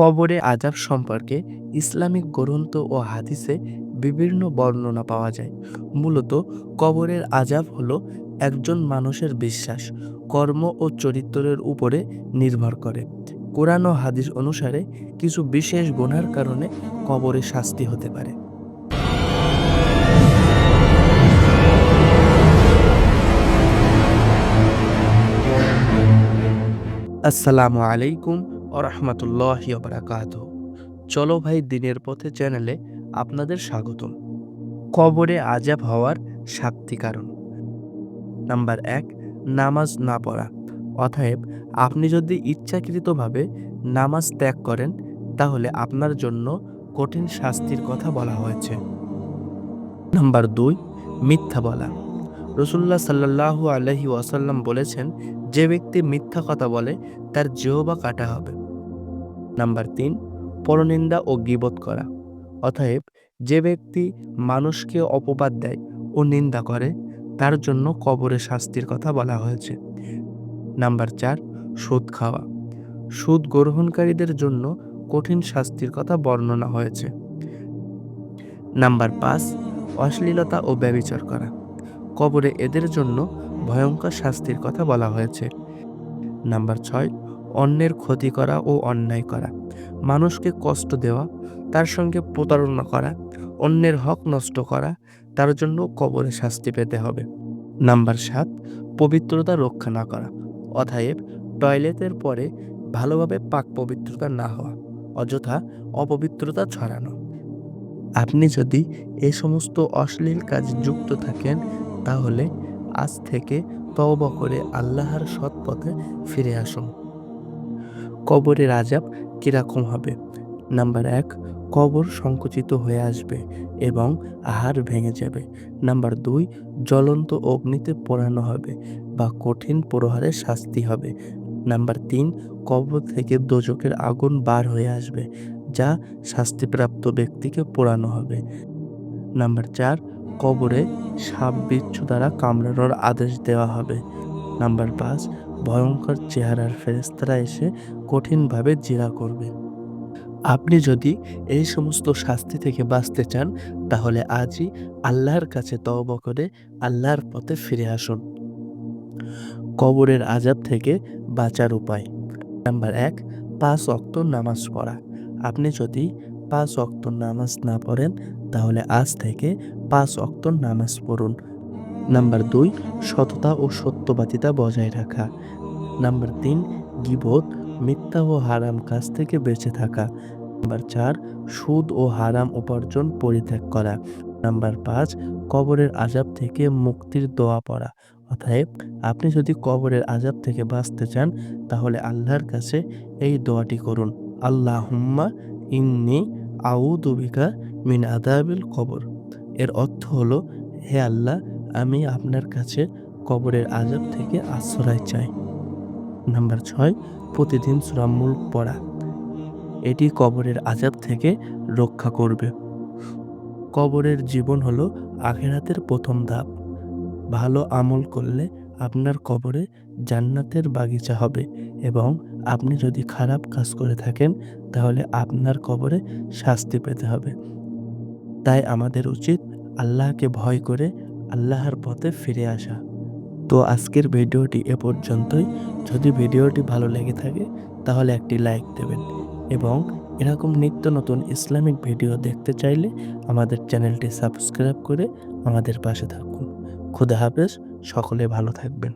কবরে আজাব সম্পর্কে ইসলামিক গ্রন্থ ও হাদিসে বিভিন্ন বর্ণনা পাওয়া যায়। মূলত কবরের আজাব হলো একজন মানুষের বিশ্বাস, কর্ম ও চরিত্রের উপরে নির্ভর করে। কোরআন ও হাদিস অনুসারে কিছু বিশেষ গুণার কারণে কবরে শাস্তি হতে পারে। আসসালামু আলাইকুম ওরহমতুল্লাহ চলো ভাই, দিনের পথে চ্যানেলে আপনাদের স্বাগতম। কবরে আজাব হওয়ার সাতটি কারণ। নাম্বার এক, নামাজ না পড়া। অতএব আপনি যদি ইচ্ছাকৃতভাবে নামাজ ত্যাগ করেন, তাহলে আপনার জন্য কঠিন শাস্তির কথা বলা হয়েছে। নাম্বার দুই, মিথ্যা বলা। রসুল্লাহ সাল্লাহু আলহি ওয়াসাল্লাম বলেছেন, যে ব্যক্তি মিথ্যা কথা বলে, তার জিহবা কাটা হবে। নাম্বার তিন, পরনিন্দা ও গিবত করা। অতএব, যে ব্যক্তি মানুষকে অপবাদ দেয় ও নিন্দা করে, তার জন্য কবরে শাস্তির কথা বলা হয়েছে। নাম্বার চার, সুদ খাওয়া। সুদ গ্রহণকারীদের জন্য কঠিন শাস্তির কথা বর্ণনা হয়েছে। নাম্বার পাঁচ, অশ্লীলতা ও ব্যবিচার করা। কবরে এদের জন্য ভয়ঙ্কর শাস্তির কথা বলা হয়েছে। নাম্বার ছয় অন্যের ক্ষতি করা ও অন্যায় করা। মানুষকে কষ্ট দেওয়া, তার সঙ্গে প্রতারণা করা, অন্যের হক নষ্ট করা, তার জন্য কবরে শাস্তি পেতে হবে। নাম্বার সাত, পবিত্রতা রক্ষা না করা। অথায়েব টয়লেটের পরে ভালোভাবে পাক পবিত্রতা না হওয়া, অযথা অপবিত্রতা ছড়ানো। আপনি যদি এ সমস্ত অশ্লীল কাজে যুক্ত থাকেন, তাহলে আজ থেকে তওবা করে আল্লাহর সৎ পথে ফিরে আসুন। কবরের আজাব কীরকম হবে? নাম্বার এক, কবর সংকুচিত হয়ে আসবে এবং আহার ভেঙে যাবে। নাম্বার দুই, জ্বলন্ত অগ্নিতে পোড়ানো হবে বা কঠিন প্রহারের শাস্তি হবে। নাম্বার তিন, কবর থেকে দোজকের আগুন বার হয়ে আসবে যা শাস্তিপ্রাপ্ত ব্যক্তিকে পোড়ানো হবে। নাম্বার চার, কবরে সাপ বিচ্ছু দ্বারা কামড়ানোর আদেশ দেওয়া হবে। নাম্বার পাঁচ ভয়ঙ্কর চেহারার ফেরেস্তারা এসে কঠিনভাবে জিরা করবে। আপনি যদি এই সমস্ত শাস্তি থেকে বাঁচতে চান, তাহলে আজই আল্লাহর কাছে তব করে আল্লাহর পথে ফিরে আসুন। কবরের আজাব থেকে বাঁচার উপায়। নাম্বার এক, পাঁচ অক্ত নামাজ পড়া। আপনি যদি পাঁচ অক্ত নামাজ না পড়েন, তাহলে আজ থেকে পাঁচ অক্ত নামাজ পড়ুন। নাম্বার দুই, সততা ও সত্যবাদিতা বজায় রাখা। নাম্বার তিন গিবোধ মিথ্যা ও হারাম কাজ থেকে বেঁচে থাকা। নাম্বার চার, সুদ ও হারাম উপার্জন পরিত্যাগ করা। নাম্বার পাঁচ, কবরের আজাব থেকে মুক্তির দোয়া পড়া। অতএব, আপনি যদি কবরের আজাব থেকে বাঁচতে চান, তাহলে আল্লাহর কাছে এই দোয়াটি করুন। আল্লাহ হুম্মা ইন্নি আউদুবিকা মিন আদাবিল কবর। এর অর্থ হলো, হে আল্লাহ আমি আপনার কাছে কবরের আজাব থেকে আশ্রয় চাই। নাম্বার ছয়, প্রতিদিন সুরামুল পড়া। এটি কবরের আজাব থেকে রক্ষা করবে। কবরের জীবন হলো আখেরাতের প্রথম ধাপ। ভালো আমল করলে আপনার কবরে জান্নাতের বাগিচা হবে এবং আপনি যদি খারাপ কাজ করে থাকেন, তাহলে আপনার কবরে শাস্তি পেতে হবে। তাই আমাদের উচিত আল্লাহকে ভয় করে আল্লাহর পথে ফিরে আসা। তো আজকের ভিডিওটি এ পর্যন্তই। যদি ভিডিওটি ভালো লেগে থাকে, তাহলে একটি লাইক দেবেন এবং এরকম নিত্য নতুন ইসলামিক ভিডিও দেখতে চাইলে আমাদের চ্যানেলটি সাবস্ক্রাইব করে আমাদের পাশে থাকুন। খুদা হাফেজ, সকলে ভালো থাকবেন।